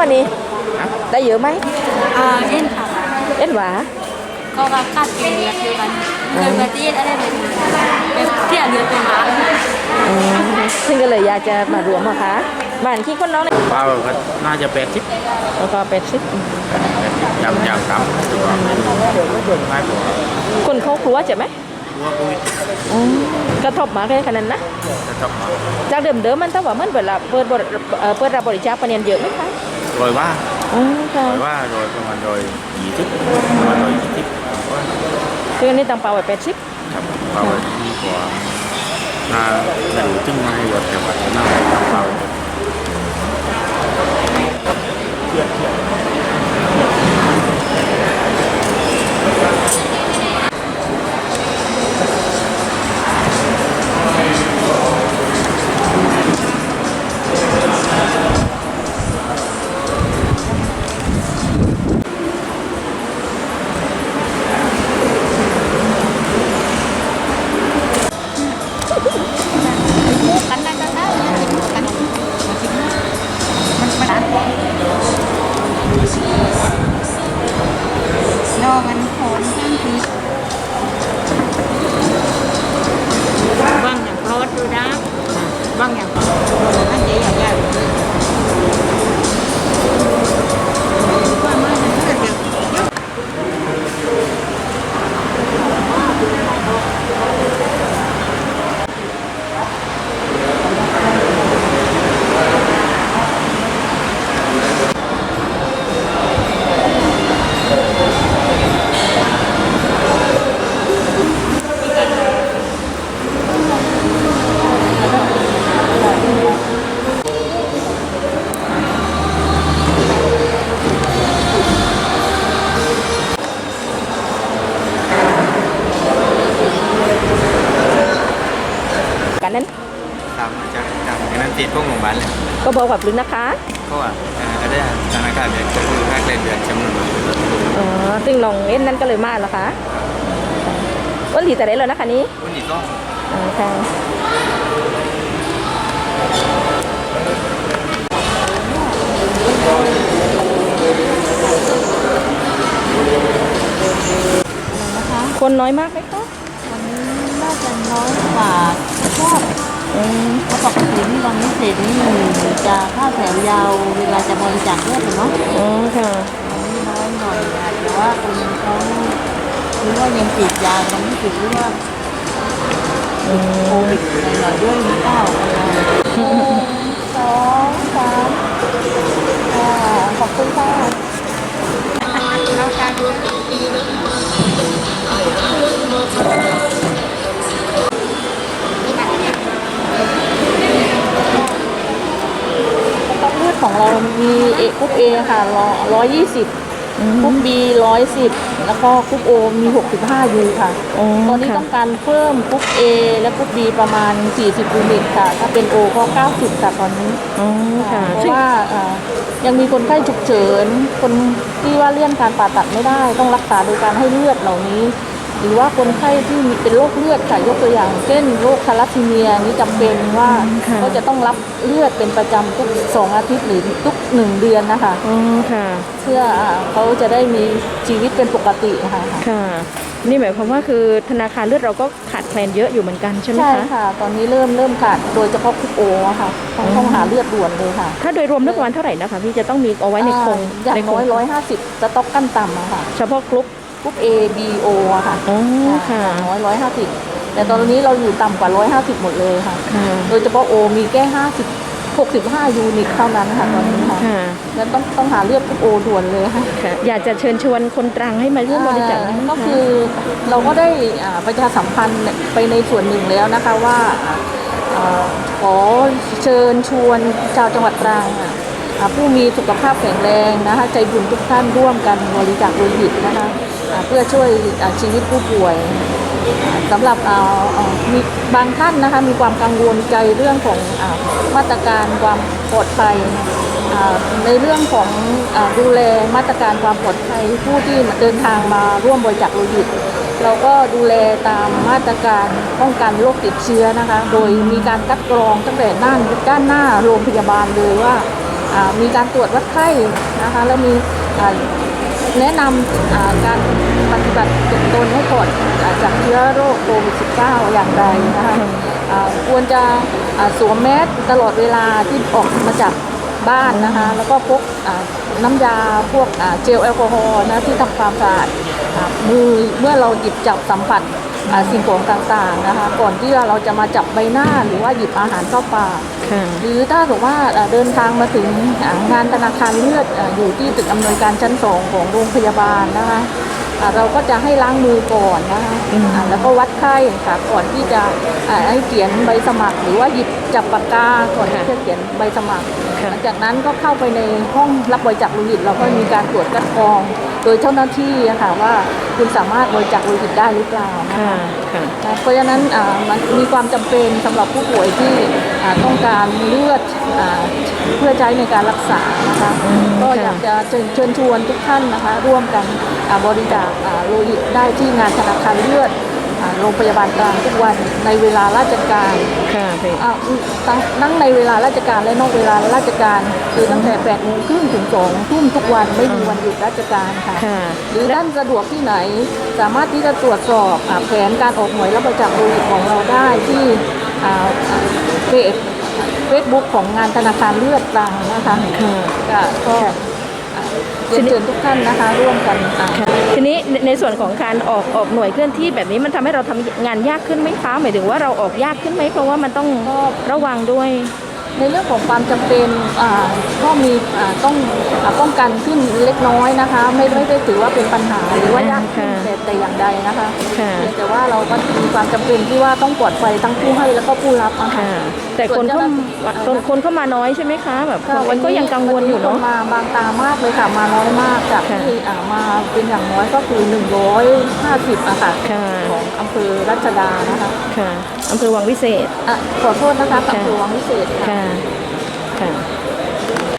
วันนี้ ได้เยอะไหมอ่าเอ็นค่ะ เอ็ดหวา ก็ว่ากัดเป็นเลือดเดียวกันเกิดปฏิอะไรแบบนี้เป็นเที่ยเลือดเป็นหมาอืมซึ่งก็เลยอยากจะมารวมอะคะบ้านที่คนน้องเนี่ยเปล่าก็น่าจะแปดสิบแล้วก็เป็ดซิยำยำต่ำตัวไม่พอคนเขาครัวใช่ไหมตัวโควิดอืมกระทบมาแค่ขนาดนั้นนะจะต้องมาจากเดิมเดิมๆมันถ้าว่ามันเปิดรับเปิดบริเอ่อเปิดรับบริจาคปเนียนเยอะไหมคะ โดยว่าอ๋อค่ะโดยว่าโดยประมาณโดยยี่สิบประมาณโดยยี่สิบคืออันนี้ตั้งเป้าไว้แปดสิบครับเราดีกว่าน่าจะดูจึงไม่หยดแต่ว่าน่าทำเปล่ากัน น ก็บอกแบบลึกนะคะเพราะว่าก็ได้ธนาคารเนี่ยก็คือค่าเรียนเดือนจำนวนอ๋อซึ่งน้องเอ็นนั้นก็เลยมาแล้วคะวันที่แต่ได้แล้วนะคะนี้วันนี้ก็อ๋อค่ะคนน้อยมากไหมคะวันนี้น่าจะน้อยกว่าชอบอืม เพราะปกตินี่วันนี้เศษนี่จะเข้าแถวยาวเวลาจะบริจาคเลือดอะเนาะอ๋อค่ะวันนี้น้อยหน่อยอาจจะว่าคนเขาหรือว่ายังติดยากันไม่ติดหรือว่าโควิดอะไรหน่อยด้วยหรือเปล่าสอง เลือดของเรามีเอกรุ๊ปเอค่ะร้อยยี่สิบกรุ๊ปบีร้อยสิบแล้วก็กรุ๊ปโอมีหกสิบห้ายูค่ะอ๋อตอนนี้ค่ะต้องการเพิ่มกรุ๊ป A และกรุ๊ป B ประมาณ40ยูนิตค่ะ ถ้าเป็น O ก็90ค่ะตอนนี้อ๋อค่ะเพซึ่ราะงว่าอ่ายังมีคนไข้ฉุกเฉิน คนที่ว่าเลี่ยงการผ่าตัดไม่ได้ ต้องรักษาโดยการให้เลือดเหล่านี้ หรือว่าคนไข้ที่มีเป็นโรคเลือดค่ะยกตัวอย่าง เช่นโรคทาลัสซีเมียนี้จำเป็นว่าค่ะก็จะต้องรับเลือดเป็นประจำทุกสองอาทิตย์หรือทุกหนึ่งเดือนนะคะอ๋อค่ะเพื่ออ่าเขาจะได้มีชีวิตเป็นปกตินะคะค่ะนี่หมายความว่าคือธนาคารเลือดเราก็ขาดแคลนเยอะอยู่เหมือนกันใช่ไหมใช่คะค่ะ ตอนนี้เริ่มเริ่มขาดโดยเฉพาะคุกโออะค่ะต้องต้องหาเลือดด่วนเลยค่ะ ถ้าโดยรวมแล้วประมาณเท่าไหร่นะคะพี่จะต้องมีเอาไว้ในโครงอ่าอย่างในโครน้งอยร้อยห้าสิบสต็อกขั้นต่ำอะค่ะ เฉพาะกรุ๊ป กรุ๊ป A B O อะค่ะอ๋อค่ะน้อยร้อยห้าสิบแต่ตอนนี้เราอยู่ต่ำกว่าร้อยห้าสิบหมดเลยค่ะ ค่ะ โดยเฉพาะ O มีแค่ห้าสิบหกสิบห้ายูนิตเท่านั้นค่ะตอนนี้ค่ะค่ะ แล้วต้องต้องหาเลือดกรุ๊ป O ด่วนเลยค่ะ ค่ะ อยากจะเชิญชวนคนตรังให้มาร่วมบริจาคนะก็คือเราก็ได้อ่าประชาสัมพันธ์ไปในส่วนหนึ่งแล้วนะคะว่าอ่าขอเชิญชวนชาวจังหวัดตรังอะอ่า ผู้มีสุขภาพแข็งแรงนะคะใจบุญทุกท่านร่วมกันบริจาคโลหิตนะคะเพื่อช่วยชีวิตผู้ป่วยสำหรับมีบางท่านนะคะมีความกังวลใจเรื่องของอมาตรการความปลอดภัยในเรื่องของอดูแลมาตรการความปลอดภัยผู้ที่เดินทางมาร่วมบริจาคโลหิต เราก็ดูแลตามมาตรการป้องกันโรคติดเชื้อนะคะ โดยมีการคัดกรองตั้งแต่ด้านด้านหน้าโรงพยาบาลเลยว่า มีการตรวจวัดไข้นะคะแล้วมีแนะนำการปฏิบัติตนให้ปลอดจากเชื้อโรคโควิด -19 อย่างไรนะคะควรจะสวมแมสตลอดเวลาที่ออกมาจากบ้านนะคะ แล้วก็พกน้ำยาพวกเจลแอลกอฮอล์นะที่ทำความสะอาดมือเมื่อเราหยิบจับสัมผัสสิ่งของต่างๆนะคะ ก่อนที่เราจะมาจับใบหน้าหรือว่าหยิบอาหารเข้าปาก หรือถ้าสมมติว่าเอ่อเดินทางมาถึงอ่างานธนาคารเลือดเอ่ออยู่ที่ตึกอำนวยการชั้นสองของโรงพยาบาลนะคะอ่าเราก็จะให้ล้างมือก่อนนะคะอืมอ่าแล้วก็วัดไข้ค่ะก่อนที่จะอ่าให้เขียนใบสมัคร หรือว่าหยิบจับปากกาก่อนที่จะเขียนใบสมัครค่ะหลังจากนั้นก็เข้าไปในห้องรับบริจาคโลหิตเราก็มีการตรวจคัดกรอง โดยเจ้าหน้าที่อะค่ะว่าคุณสามารถบริจาคโลหิตได้หรือเปล่านะคะค่ะค่ะ นะเพราะฉะนั้นอ่ามันมีความจำเป็นสำหรับผู้ป่วยที่อ่าต้องการเลือดอ่าเพื่อใช้ในการรักษานะคะอืมก็ค่ะอยากจะเชิญเชิญชวนทุกท่านนะคะ ร่วมกันอ่าบริจาคอ่าโลหิตได้ที่งานธนาคารเลือด อ่าโรงพยาบาลกลางทุกวันในเวลาราชการค่ะพี่ อ่าทั้งทั้งในเวลาราชการและนอกเวลาราชการ คือตั้งแต่8โมงครึ่งถึง2ทุ่มทุกวันไม่มีวันหยุดราชการค่ะ ค่ะ หรือท่านสะดวกที่ไหนสามารถที่จะตรวจสอบอาแผนการออกหน่วยรับบริจาคโลหิตของเราได้ที่อ่าเพจเฟซบุ๊กของงานธนาคารเลือดกลางนะคะค่ะก็ก็อ่าเรียนเชิญทุกท่านนะคะร่วมกันอ่า ค่ะ ทีนี้ในในส่วนของการออกออกหน่วยเคลื่อนที่แบบนี้มันทำให้เราทำงานยากขึ้นไหมคะหมายถึงว่าเราออกยากขึ้นไหมเพราะว่ามันต้องระวังด้วยในเรื่องของความจำเป็นอ่าก็มีอ่าต้องอาป้องกันขึ้นเล็กน้อยนะคะ ไม่ไม่ได้ถือว่าเป็นปัญหาหรือว่ายากขึ้นค่ะ แต่แต่อย่างใดนะคะค่ะ เพียงแต่ว่าเราก็มีความจำเป็นที่ว่าต้องปลอดภัยทั้งผู้ให้แล้วก็ผู้รับอะค่ะ ค่ะ แต่คนเข้าคนคนเข้ามาน้อยใช่ไหมคะ แบบคนก็ยังกังวลอยู่เนาะ วัมาบางตามากเลยค่ะ มาน้อยมากจากค่ะที่อ่ามาเป็นอย่างน้อยก็คือ 150อะค่ะค่ะ ของอำเภอรัชดานะคะค่ะอำเภอวังวิเศษ อะขอโทษนะคะอำเภอวังวิเศษค่ะ ค่ะ ค่ะ